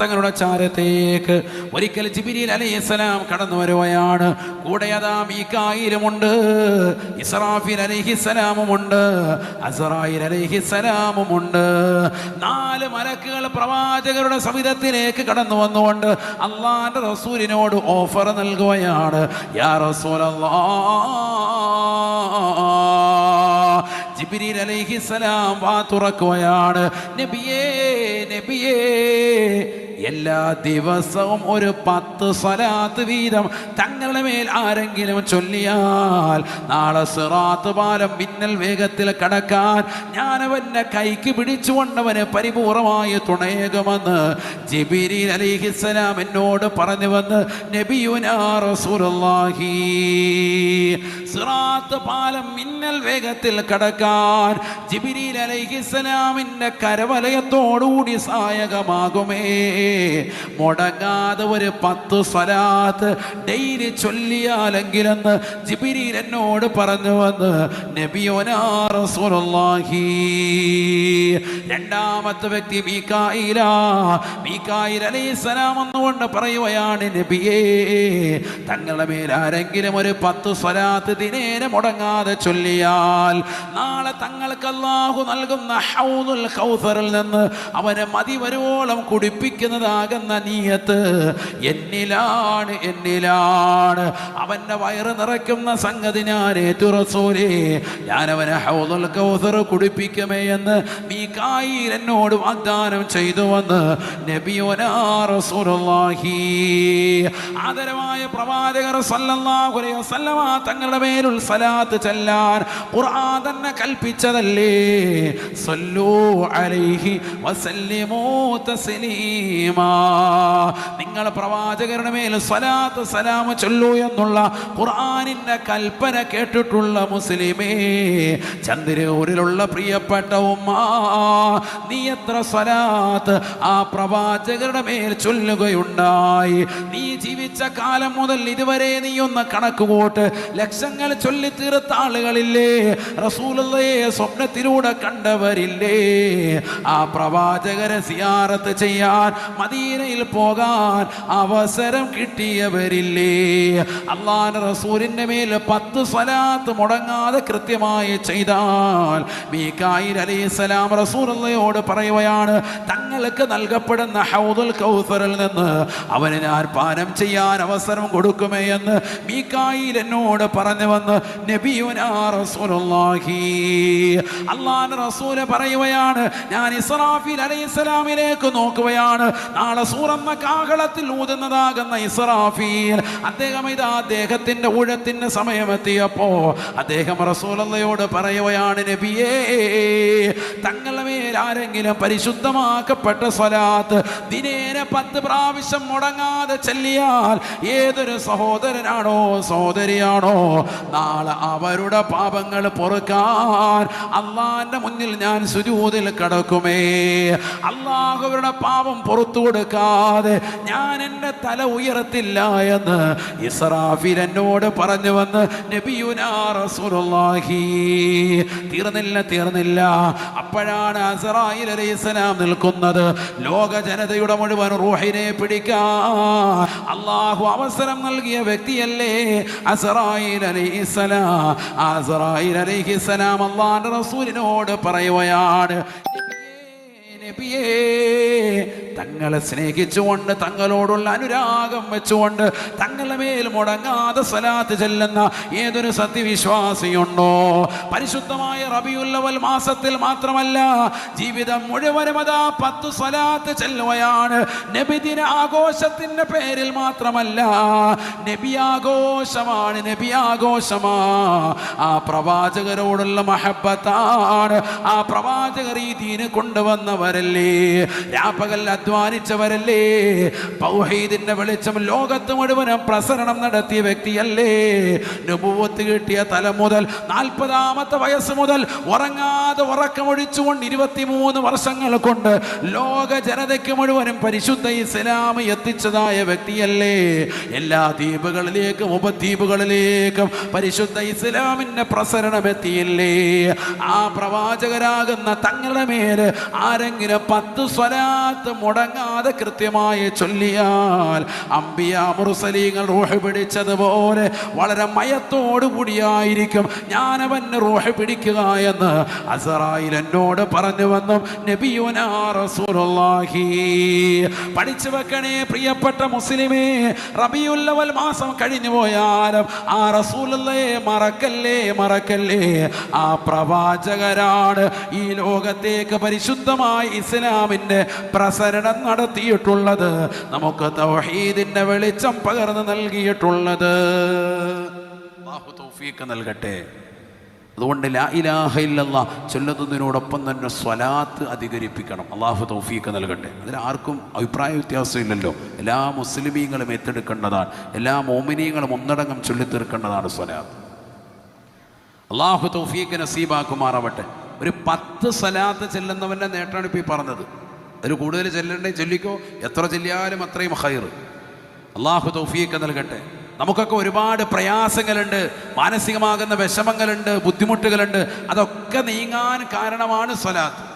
തങ്ങളുടെ ചാരത്തേക്ക് ഒരിക്കൽ ജിബ്രീൽ അലൈഹിസ്സലാം കടന്നു വരുവയാണ്. കൂടെ അതാ മീകായിലുമുണ്ട് ഇസ്രാഫിൽ അലൈഹിസ്സലാമുമുണ്ട് അസറായിൽ അലൈഹിസ്സലാമുമുണ്ട് നാല് മലക്കുകൾ പ്രവാചകരുടെ സവിധത്തിലേക്ക് കടന്നു വന്നുകൊണ്ട് അള്ളാന്റെ റസൂലിനോട് ഓഫർ നൽകുകയാണ്. യാ റസൂലല്ലാ ജിബ്രീൽ അലൈഹിസ്സലാം വാ തുറക്കുകയാണ്. നബിയേ നബിയേ എല്ലാ ദിവസവും ഒരു പത്ത് സ്വലാത്ത് വീതം തങ്ങളുടെ മേൽ ആരെങ്കിലും ചൊല്ലിയാൽ നാളെ സിറാത്ത് പാലം മിന്നൽ വേഗത്തിൽ കടക്കാൻ ഞാനവന്റെ കൈക്ക് പിടിച്ചുകൊണ്ടവന് പരിപൂർണമായി തുണയേകുമെന്ന് ജിബിരി അലിഹിസ്സലാം എന്നോട് പറഞ്ഞു വന്ന് നബിയുനാ റസൂലുള്ളാഹി സിറാത്ത് പാലം മിന്നൽ വേഗത്തിൽ കടക്കാൻ ജിബിരി അലിഹിസ്സലാമിന്റെ കരവലയത്തോടുകൂടി സഹായകമാകുമേ. മുടങ്ങാതെ ഒരു പത്ത് സ്വലാത്ത് ഡെയിലി ചൊല്ലിയാലെങ്കിലെന്ന് ജിബിരി എന്നോട് പറഞ്ഞു വന്ന് നബിയോനാ റസൂലുള്ളാഹി. രണ്ടാമത്തെ വ്യക്തി മീക്കായില മീക്കായിൽ അലൈഹിസ്സലാം എന്നുകൊണ്ട് പറയുകയാണ് നബിയേ തങ്ങളുടെ മേൽ ആരെങ്കിലും ഒരു പത്ത് സ്വലാത്ത് ദിനേനെ മുടങ്ങാതെ ചൊല്ലിയാൽ നാളെ തങ്ങൾക്ക് അള്ളാഹു നൽകുന്ന ഹൗദുൽ ഹൗസറിൽ നിന്ന് അവനെ മതി വരുവോളം കുടിപ്പിക്കുന്നതാകുന്ന നീയത്ത് എന്നിലാണ് എന്നിലാണ്. അവന്റെ വയറ് നിറയ്ക്കുന്ന സംഗതി ഞാൻ തുറസോലേ. അവനെ ഹൗദുൽ കൗസർ കുടിപ്പിക്കുമേ എന്ന് മീകായിൽ എന്നോട് വാഗ്ദാനം ചെയ്തു വന്ന് നബിയോനാ റസൂലുള്ളാഹി. ആദരവായ പ്രവാചകർ തങ്ങളുടെ മേലുൾ സലാത്ത് ചെല്ലാൻ ഖുർആൻ തന്നെ കൽപ്പിച്ചതല്ലേ. സല്ലു അലൈഹി വസല്ലിമൂ തസ്ലീമാ നിങ്ങൾ പ്രവാചകരുടെ മേൽ സലാത്ത് സലാമ ചൊല്ലു എന്നുള്ള ഖുർആനിന്റെ കൽപ്പന കേട്ടിട്ടുള്ള മുസ്ലിമേ ചന്ദ്രൂരിലുള്ള പ്രിയപ്പെട്ട ഉമ്മ നീ എത്ര സ്വലാത്ത് ആ പ്രവാചകരുടെ മേൽ ചൊല്ലുകയുണ്ടായി. നീ ജീവിച്ച കാലം മുതൽ ഇതുവരെ നീ ഒന്ന് കണക്ക് കൂട്ട് ലക്ഷങ്ങൾ ചൊല്ലി തീർത്ത ആളുകളില്ലേ റസൂലയെ സ്വപ്നത്തിലൂടെ കണ്ടവരില്ലേ ആ പ്രവാചകരെ സിയാറത്ത് ചെയ്യാൻ മദീനയിൽ പോകാൻ അവസരം കിട്ടിയവരില്ലേ? അള്ളാൻ റസൂലിന്റെ മേൽ പത്ത് സ്വലാത്ത് മുടങ്ങാതെ കൃത്യമായി ചെയ്താൽ മീക്കായിൽ അലൈഹിസ്സലാം റസൂലയോട് പറയുകയാണ് തങ്ങൾക്ക് നൽകപ്പെടുന്ന ഹൗദുൽ കൗസറിൽ നിന്ന് അവന് ഞാൻ പാനം ചെയ്യാൻ അവസരം കൊടുക്കുമേ എന്ന് മീക്കായിൽ എന്നോട് പറഞ്ഞു വന്ന് നബിയുനാ റസൂലുള്ളാഹി. അള്ളാഹ് റസൂൽ പറയുകയാണ് ഞാൻ ഇസ്രാഫീൽ അലൈഹിസ്സലാമിലേക്ക് നോക്കുകയാണ് നാളെ സൂറന്ന കാഹളത്തിൽ ഊതുന്നതാകുന്ന ഇസ്രാഫീൽ. അദ്ദേഹം ഇതാ അദ്ദേഹത്തിന്റെ ഊഴത്തിന്റെ സമയമെത്തിയപ്പോ അദ്ദേഹം റസൂലയോട് പറയുകയാണ് നബിയേ തങ്ങളുടെ മേൽ ആരെങ്കിലും പരിശുദ്ധമാക്കപ്പെട്ട സ്വലാത്ത് ദിനേന പത്ത് പ്രാവശ്യം മുടങ്ങാതെ ചെല്ലിയാൽ ഏതൊരു സഹോദരനാണോ സഹോദരിയാണോ നാളെ അവരുടെ പാപങ്ങൾ പൊറുക്കാൻ അള്ളാന്റെ മുന്നിൽ ഞാൻ സുജൂതിൽ കടക്കുമേ. അള്ളാഹുവരുടെ പാപം കൊടുക്കാതെ ഞാൻ എന്റെ തല ഉയർത്തില്ല എന്ന് ഇസ്രാഫിൽ എന്നോട് പറഞ്ഞു വന്ന് നബിയുനാ റസൂലുള്ളാഹി. തീർന്നില്ല തീർന്നില്ല. അപ്പോഴാണ് അസറായിൽ അലൈഹിസ്സലാം നിൽക്കുന്നത്. ലോക ജനതയുടെ മുഴുവൻ റൂഹിനെ പിടിക്കാ അള്ളാഹു അവസരം നൽകിയ വ്യക്തിയല്ലേ അസറായിൽ അലൈഹിസ്സലാം അസറായിൽ സലാം അള്ളാന്റെ റസൂലിനോട് പറയുകയാണ് നബിയേ തങ്ങളെ സ്നേഹിച്ചുകൊണ്ട് തങ്ങളോടുള്ള അനുരാഗം വെച്ചുകൊണ്ട് തങ്ങളുടെ മേൽ മുടങ്ങാതെ സ്വലാത്ത് ചെല്ലുന്ന ഏതൊരു സത്യവിശ്വാസിയുണ്ടോ? പരിശുദ്ധമായ റബിയുല്ലവൽ മാസത്തിൽ മാത്രമല്ല ജീവിതം മുഴുവനും അതാ പത്ത് സ്വലാത്ത് ചെല്ലുകയാണ്. നബിദിന ആഘോഷത്തിന്റെ പേരിൽ മാത്രമല്ല നബിയാഘോഷമാണ് നബിയാഘോഷമാ. ആ പ്രവാചകരോടുള്ള മഹബത്താണ് ആ പ്രവാചകർ ഈ ദീന് കൊണ്ടുവന്നവരല്ലേ? രാപ്പകൽ അധ്വാനിച്ചവരല്ലേ? പൗഹീദിന്റെ വെളിച്ചം ലോകത്ത് മുഴുവനും പ്രസരണം നടത്തിയ വ്യക്തിയല്ലേ? നുപൂവത്ത് കിട്ടിയ തലം മുതൽ നാൽപ്പതാമത്തെ വയസ്സ് മുതൽ ഉറങ്ങാതെ ഉറക്കമൊഴിച്ചുകൊണ്ട് ഇരുപത്തിമൂന്ന് വർഷങ്ങൾ കൊണ്ട് ലോക ജനതയ്ക്ക് മുഴുവനും പരിശുദ്ധ ഇസ്ലാം എത്തിച്ചതായ വ്യക്തിയല്ലേ? എല്ലാ ദ്വീപുകളിലേക്കും ഉപദ്വീപുകളിലേക്കും പരിശുദ്ധ ഇസ്ലാമിന്റെ പ്രസരണം എത്തിയില്ലേ? ആ പ്രവാചകരാകുന്ന തങ്ങളുടെ മേൽ ആരെങ്കിലും പത്ത് സ്വലാത്ത് മുടങ്ങാതെ കൃത്യമായി ചൊല്ലിയാൽ അമ്പിയ മുറുസലീങ്ങൾ റൂഹ് പിടിച്ചതുപോലെ വളരെ മയത്തോടു കൂടിയായിരിക്കും. ഞാനവന് റൂഹ് പിടിക്കുക എന്ന് അസറായിൽ എന്നോട് പറഞ്ഞു വന്നും നബിയുനാ റസൂലുള്ളാഹി. പഠിച്ചു വെക്കണേ പ്രിയപ്പെട്ട മുസ്ലിമേ റബിയുല്ലവൽ മാസം കഴിഞ്ഞു പോയാലും ആ റസൂലുള്ളയെ മറക്കല്ലേ മറക്കല്ലേ? ആ പ്രവാചകരാണ് ഈ ലോകത്തേക്ക് പരിശുദ്ധമായി ഇസ്ലാമിന്റെ പ്രസരണം നടത്തിയിട്ടുള്ളത്. നമുക്ക് തൗഹീദിന്റെ വെളിച്ചം പകർന്നു നൽകിയിട്ടുള്ളത്. നൽകട്ടെ. അതുകൊണ്ട് ലാ ഇലാഹ ചൊല്ലുന്നതിനോടൊപ്പം തന്നെ സ്വലാത്ത് അധികരിപ്പിക്കണം. അള്ളാഹു തൗഫീക്ക് നൽകട്ടെ. അതിൽ ആർക്കും അഭിപ്രായ വ്യത്യാസമില്ലല്ലോ. എല്ലാ മുസ്ലിമീങ്ങളും ഏറ്റെടുക്കേണ്ടതാണ്. എല്ലാ മോമിനീങ്ങളും ഒന്നടങ്കം ചൊല്ലിത്തീർക്കേണ്ടതാണ് സ്വലാത്ത്. അള്ളാഹു തൗഫീക്ക് നസീബാക്കുമാറാവട്ടെ. ഒരു പത്ത് സ്വലാത്ത് ചെല്ലുന്നവന്റെ നേട്ടമാണ് ഇപ്പോൾ ഈ പറഞ്ഞത്. അതിൽ കൂടുതൽ ചെല്ലണ്ടേ? ചൊല്ലിക്കോ? എത്ര ചെല്ലിയാലും അത്രയും ഹൈർ അള്ളാഹു തൗഫീഖ് നൽകട്ടെ. നമുക്കൊക്കെ ഒരുപാട് പ്രയാസങ്ങളുണ്ട്. മാനസികമാകുന്ന വിഷമങ്ങളുണ്ട് ബുദ്ധിമുട്ടുകളുണ്ട്. അതൊക്കെ നീങ്ങാൻ കാരണമാണ് സ്വലാത്ത്.